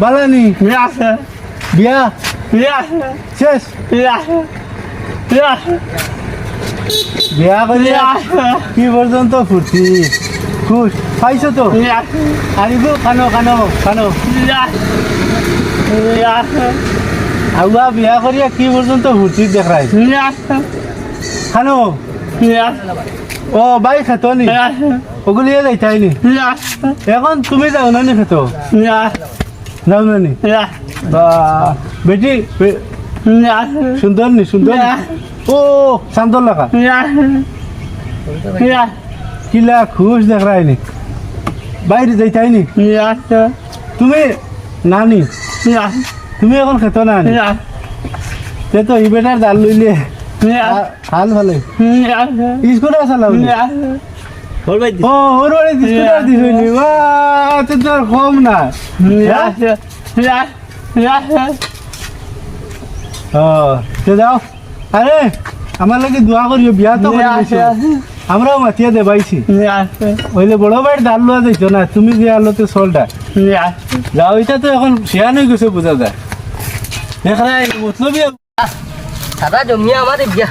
বালানি? বিয়া শেষ? বিয়া করে কি পর্যন্ত ফুর্তি? খুশ? পাইছো তো? আরিব খানো খানো খানো। আগুয়া বিয়া করিয়া কি পর্যন্ত ফুর্তি দেখাই খানো। ও বাই খেত নি? ওগুলি যাইতাই নি এখন তুমি যাও না নি খেত যাও না নি বেটি সুন্দর নি সুন্দর? ও শান্তর লাগা কিলা খুশ দেখাই নি বাইরে যাইতাই নি তুমি নানি? তুমি এখন খেত না নি তে তো ই জাল লইলে। হাল ভালে স্কুলে ও ওর বাড়ি নি বা তো তোর কম না ও তে যাও আরে আমার লাগে দোয়া করিও বিয়া তো। আমরাও মাতিয়া দেবাইছি ওইলে বড় বাড়ির ডাল লোয়া যাইতো না তুমি যে আলোতে চলটা যাও এটা তো এখন শেয়ার হয়ে গেছে বোঝা যায় এখানে মতলবই সাদা জমিয়া আমাদের বিয়া।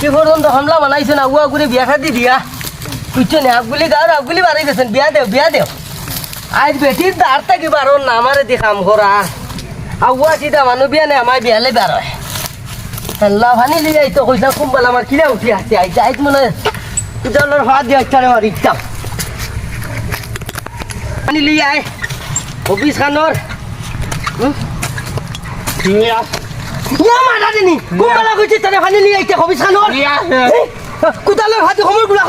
কি পর্যন্ত হামলা বানাইছো না? উয়া করে বিয়া খাতি দিয়া। বুঝছ না আগুলি গাঁর আগুলি বাড়াই গেছেন বিয়া দেও বিয়া দেও। আজ বেটির দাঁড় থাকি বারো না আমারে দি কাম করা আগুয়া চিতা মানুষ বিয়া নেই আমার বিয়ালে বার হয়। আল্লাহ ভানি লিয়ে আইতো কইসা কুম্বাল আমার কিনা উঠি আসছে আইতে আইত মনে জলের হাত দিয়ে আচ্ছা আমার ইচ্ছা পানি লিয়ে আয় অফিস খানোর ইয়া মারা দিনি কুম্বালা কইছে তারে পানি লিয়ে আইতে অফিস খানোর কোদালের হাতে সময়গুলা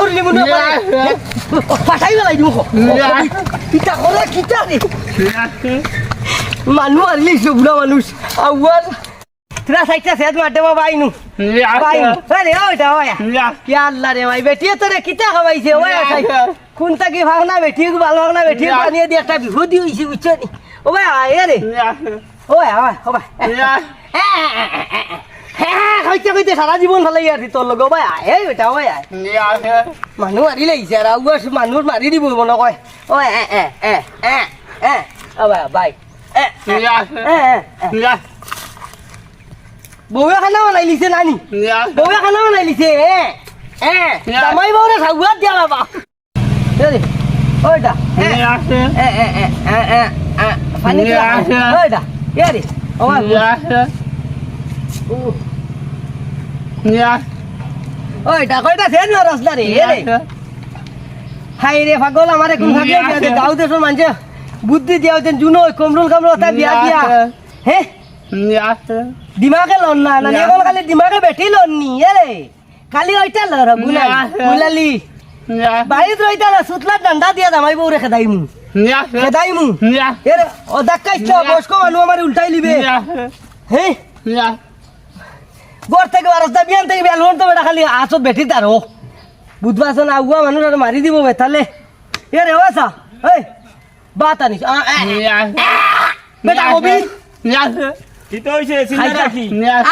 পাঠাই কিতা করে কিতা রে মানুহ আনিলি বুঢ়া মানুষ আউয়াল তোরা চাইটা সেত মারতে বাবা আইনু আইনু আরে ওইটা ওয়া কি আল্লাহ রে ভাই বেটি তোরে কিতা খাবাইছে ওয়া চাই। কোন তাকি ভাগনা বেটি ভালো ভাগনা বেটি বানিয়ে দিয়ে একটা বিভূতি হইছে বুঝছ নি? ও ভাই আয় রে ওয়া ওয়া ও ভাই হ্যাঁ কইতে কইতে সারা জীবন ভালো ইয়ার তোর লগে ভাই আয় বেটা ওই আয় লাগিছে মানুহ মাৰি দিব মনে কয় অ এ বাই খানা বনাই লিছে নানি বৌৱে খানা বনাই লিছে এ এ জামাই চাগুৱাত দিয়া বাবা দেই ঐটা এ এ এ এ এ এ এ কইটা সেন রাস্তা রে? রে। হাই রে পাগল আমারে কোন থাকলে বিয়া দে? গাঁও দেশৰ মানুহে বুদ্ধি দিয়া হতেন জুনো কমরুল কামরুল এটা বিয়া দিয়া। হে? দিমাগে লন না না খালি দিমাগে বেঠি লন নি এরে খালি ওইটা লরগুলা গুলালি। বাড়িত রইতা না সুতলা ডান্ডা দিয়া জামাই বউরে খেদাই মু খেদাই মু এরে ও দাক্কা ইচ্ছা বয়স্ক মানুষ আমার উল্টাই লিবে হে? গড় থেকে রাস্তা বিয়ান থেকে বিয়ান তো বেটা খালি আসত বেঠি তার ও বুধবার আসন আগুয়া মানুষ আর মারি দিব বেতালে এ রে ওসা এই বাত আনিস বেটা কবি।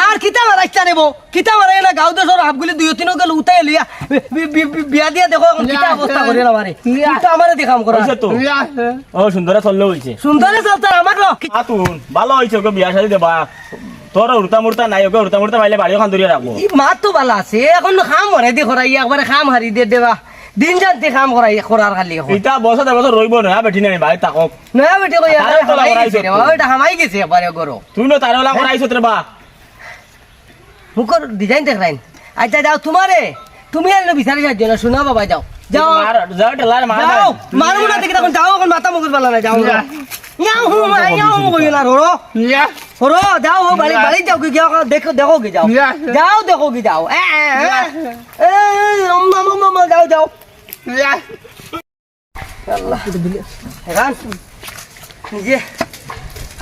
আর কিতা মারাইছা নেব। কিতা মারাই না গাঁও দেশর হাফগুলি দুই তিন গেল উঠাই লিয়া বিয়া দিয়া দেখো এখন কিতা অবস্থা করে না মারে কিতা আমারে দেখাম করা ও সুন্দরে চললে সুন্দরে চলতে আতুন ভালো ওকে বিয়া শাদি দেবা। তোর উড়তা মুড়তা নাই ওকে উড়তা মুড়তা পাইলে বাড়ি ওখান ধরিয়ে রাখব ই মাত তো ভালো আছে এখন তো খাম হরাই দি করাই একবারে খাম হারি দে দেবা। দিন জানতে খাম করাই করার খালি ইটা বছর এবছর রইব না নাই ভাই নয়া বেটে কই একবারে হামাই গেছে রে তুই। বাবা, ওইটা হামাই গেছে একবারে গরো তুই না তারে ওলা করাইছ তোর বা। মুখর ডিজাইন দেখ রাইন আচ্ছা যাও তোমারে তুমি আর বিচারি যাচ্ছ না শোনা বাবা যাও যাও যাও টেলার মার যাও মারবো না দেখি তখন যাও এখন মাথা মুখের পালা না যাও ইয়াও হু মা ইয়াও হু কই না রো রো যাও হো বাড়ি বাড়ি যাও কি যাও দেখো দেখো কি যাও। যাও দেখো কি যাও। এ এ এ রম রম রম যাও যাও।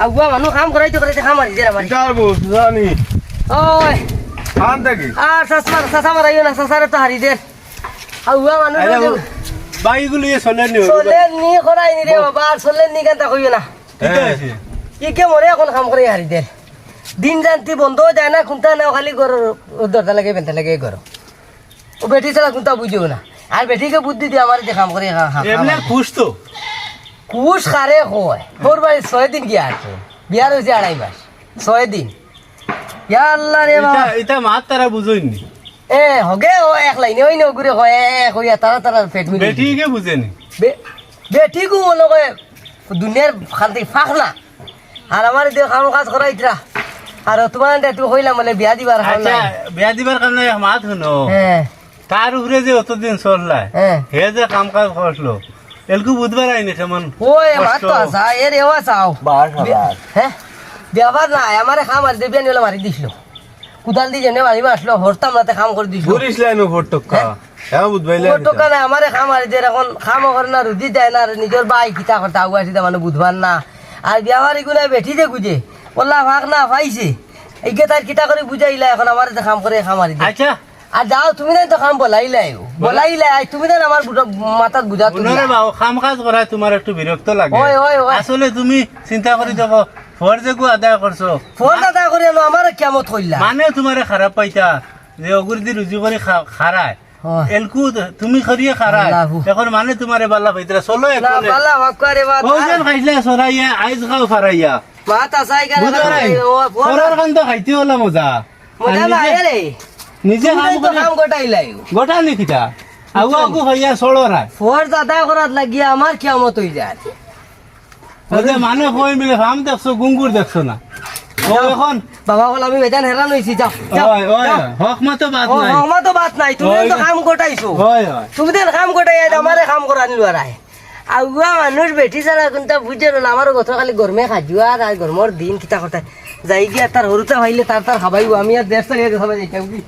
আগুয়া মানুহ কাম করাইতে করাইতে কাম মারি দেরা মারি জানি ওই খান থাকি না সাসারে তো হারি দে আগুয়া মানুহ চলে নি চলে নি রে বাবা চলে নি কেন কইও না ই কে মরে এখন কাম করে হারি দে দিন জানতি বন্ধ যায় না কোনটা না খালি ঘর দরজা লাগে বেঁধে লাগে ঘর ও বেটি ছাড়া কোনটা বুঝিও না আর বেটিকে বুদ্ধি দিয়ে আমার কাম করে এমনি। খুশ তো। কুশ খারে হয় তোর বাড়ি ছয় দিন গিয়া আছে। বিয়ার হয়েছে আড়াই মাস। ছয় দিন। ইয়া আল্লাহ রে বাবা। এটা মাত তারা বুঝইনি। এ হগে ও এক লাইনে ওই নগুরে হয় এক হইয়া তারা তারা পেট মিলে বেটিকে বুঝেনি। বেটি গু মনে করে দুনিয়ার খান্তি ফাঁক না আর আমার দিয়ে কাম কাজ করাইতরা আর তোমার তুই হইলাম বলে বিয়া দিবার আচ্ছা বিয়া দিবার কারণে মাত শুনো। হ্যাঁ। তার উপরে যে অতদিন চললাই হে যে কাম কাজ করল এলকু বুধবার আইনি কেমন ওই আমার তো আসা এর এও চাও হ্যাঁ ব্যবহার নাই আমারে খাম আর দেবিয়ানি হলে মারি দিছিল। কুদাল দিয়ে জেনে মারিব আসলো হরতাম রাতে কাম করে দিছিল। পুলিশ লাইন উপর টক্কা হ্যাঁ বুঝবাইলে ওর তো কানে আমারে খাম মারি দিয়ে এখন খাম করে না রুদি দেয় না আর নিজের বাই কিতা করতে আগুয়া আসি মানে বুধবার না। আর ব্যবহার এগুলো বেঠি যে গুজে বললা ভাগ না পাইছে এইকে তার কিতা করে বুঝাইলা এখন আমার তো কাম করে খাম মারি দিয়ে আচ্ছা আর যাও তুমি তো কাম বলাইলাই বলাইলাই তুমি তো আমার মাথাত বুঝা তুমি বাবু কাম কাজ করা তোমার একটু বিরক্ত লাগে। ওই, ওই। আসলে তুমি চিন্তা করে দেখো ফর যে আদায় করছ ফোন দাদা করে আমার কেমত হইলা? মানে তোমারে খারাপ পাইতা যে অগুরদি রুজি করে খারায় এলকু তুমি খরিয়ে খারায়। এখন মানে তোমারে বালা পাইতরা চলো না একলে বালা বাক্কারে বা ওজন খাইলে সরাইয়া আইজ খাও ফারাইয়া মাথা সাই বুঝা নাই? করে সরার খাইতে হলা মজা। মজা নিজে- রে নিজে কাম করে কাম গোটাইলাই। গোটা নিকিতা আগু আগু হইয়া রায় ফোর দাদা করাত লাগিয়া আমার কেমত হই যায়। ওদের মানে কই মিলে ফাম দেখছ গুঙ্গুর দেখছ না। ও এখন বাবা বল আমি বেজান হেরান হইছি যাও ওই ওই হক মতো বাত নাই। আমার তো বাত নাই। তুমি তো কাম গোটাইছো। ওই ওই। তুমি তো কাম গোটাই আমারে কাম করানি লড়াই আগুয়া মানুষ বেটি ছাড়া কোনটা বুঝে না আমার কথা খালি গরমে খাজুয়া আর গরমর দিন কিতা কথা যাই গিয়া তার হরুতা ভাইলে তার তার খাবাইব আমি আর দেড় সারিয়া খাবাই যাইতাম কি